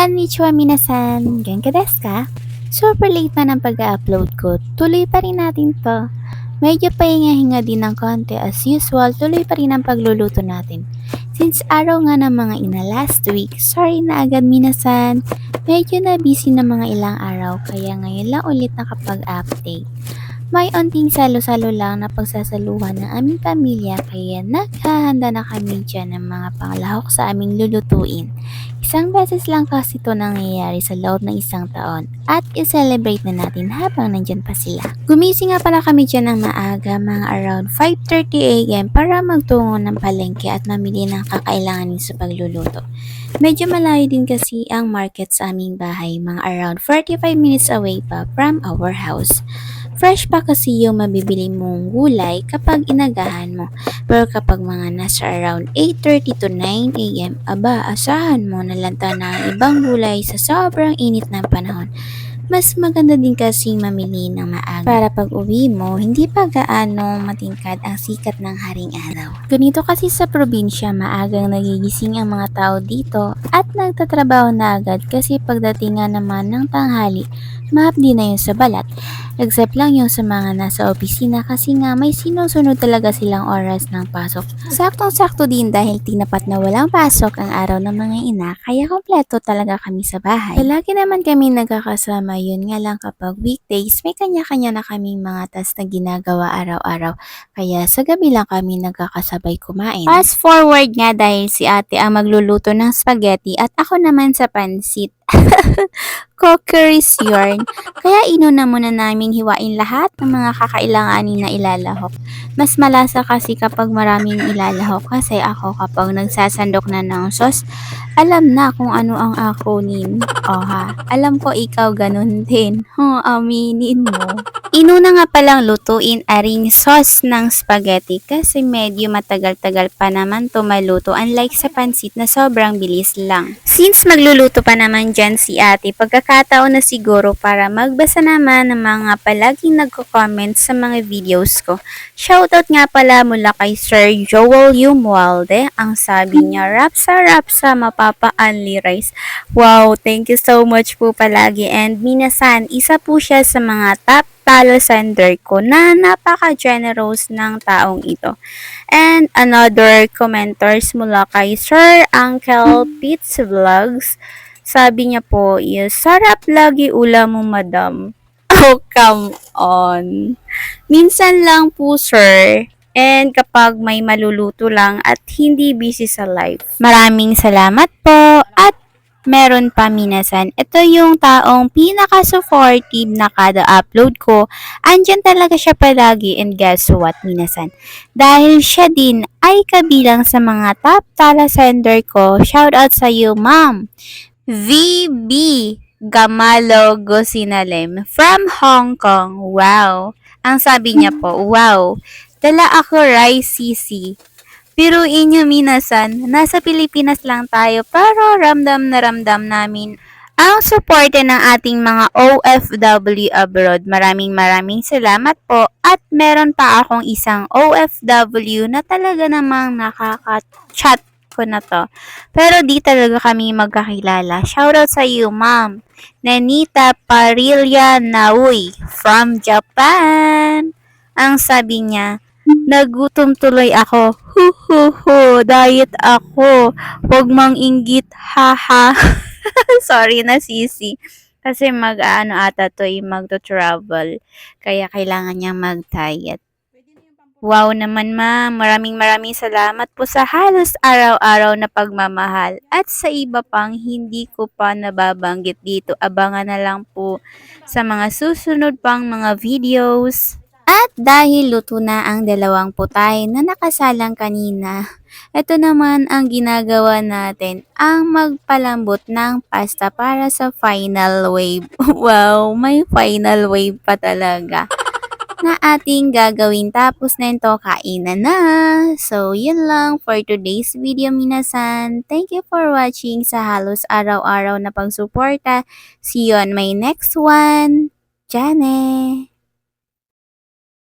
Konnichiwa minasan! Genka desu ka? Super late na ng pag-upload ko. Tuloy pa rin natin to. Medyo pahinga-hinga din ng konti as usual, tuloy pa rin ang pagluluto natin. Since araw nga ng mga ina last week, sorry na agad minasan. Medyo na busy na mga ilang araw kaya ngayon lang ulit nakapag-update. May onting salo-salo lang na pagsasaluhan ng aming pamilya kaya naghahanda na kami dyan ng mga panglahok sa aming lulutuin. Isang beses lang kasi ito nangyayari sa loob ng isang taon at i-celebrate na natin habang nandyan pa sila. Gumising nga pala kami dyan ng maaga mga around 5.30am para magtungo ng palengke at mamili ng kakailanganin sa pagluluto. Medyo malayo din kasi ang market sa aming bahay, mga around 45 minutes away pa from our house. Fresh pa kasi yung mabibili mong gulay kapag inagahan mo. Pero kapag mga nasa around 8.30 to 9 a.m., aba, asahan mo na lanta na ang ibang gulay sa sobrang init ng panahon. Mas maganda din kasi mamili ng maaga para pag uwi mo, hindi pa gaano matingkad ang sikat ng haring araw. Ganito kasi sa probinsya, maagang nagigising ang mga tao dito at nagtatrabaho na agad kasi pagdating nga naman ng tanghali, mahapdi na yun sa balat. Except lang yung sa mga nasa opisina kasi nga may sinusunod talaga silang oras ng pasok. Saktong-sakto din dahil tinapat na walang pasok ang araw ng mga ina kaya kompleto talaga kami sa bahay. Palagi naman kami nagkakasama yun nga lang kapag weekdays may kanya-kanya na kaming mga tas na ginagawa araw-araw kaya sa gabi lang kami nagkakasabay kumain. Fast forward nga dahil si ate ang magluluto ng spaghetti at ako naman sa pansit. Cookery's yarn. Kaya inuna muna naming hiwain lahat ng mga kakailanganin na ilalahok. Mas malasa kasi kapag maraming ilalahok kasi ako kapag nagsasandok na ng sauce, alam na kung ano ang akunin. O ha, alam ko ikaw ganun din. Huh, aminin mo. Inuna nga palang lutuin aring sauce ng spaghetti kasi medyo matagal-tagal pa naman to maluto unlike sa pansit na sobrang bilis lang. Since magluluto pa naman dyan si ate, pagkakataon na siguro para magbasa naman ng mga palaging nagko-comment sa mga videos ko. Shoutout nga pala mula kay Sir Joel Yumwalde. Ang sabi niya, Rapsa Rapsa Mapapa Only Rice. Wow, thank you so much po palagi. And minasan, isa po siya sa mga top talo sender ko na napaka-generous ng taong ito. And another commenters mula kay Sir Uncle Pete's Vlogs. Sabi niya po is, sarap lagi ulam mo, madam. Oh, come on. Minsan lang po, sir. And kapag may maluluto lang at hindi busy sa life. Maraming salamat po meron pa minasan. Ito yung taong pinaka-supportive na kada upload ko. Andyan talaga siya palagi and guess what minasan? Dahil siya din ay kabilang sa mga top tala sender ko. Shout out sa iyo, ma'am. VB Gamalo Gosinalem from Hong Kong. Wow. Ang sabi niya po, wow. Dala ako rice sisi. Pero inyo minasan, nasa Pilipinas lang tayo pero ramdam na ramdam namin ang suporte ng ating mga OFW abroad. Maraming maraming salamat po at meron pa akong isang OFW na talaga namang nakaka-chat ko na to. Pero di talaga kami magkakilala. Shoutout sa iyo, ma'am. Nanita Parilla Naui from Japan. Ang sabi niya, nagutom tuloy ako. Hu hu hu, diet ako. Huwag mang inggit, haha. Sorry na sisi. Kasi mag-ano ata to, eh, magto-travel. Kaya kailangan niyang mag-diet. Wow naman ma'am, maraming maraming salamat po sa halos araw-araw na pagmamahal at sa iba pang hindi ko pa nababanggit dito. Abangan na lang po sa mga susunod pang mga videos. At dahil luto na ang dalawang putay na nakasalang kanina, ito naman ang ginagawa natin, ang magpalambot ng pasta para sa final wave. wow, may final wave pa talaga na ating gagawin tapos na ito kainan na. So, yun lang for today's video minasan. Thank you for watching sa halos araw-araw na pagsuporta. See you on my next one. Jane!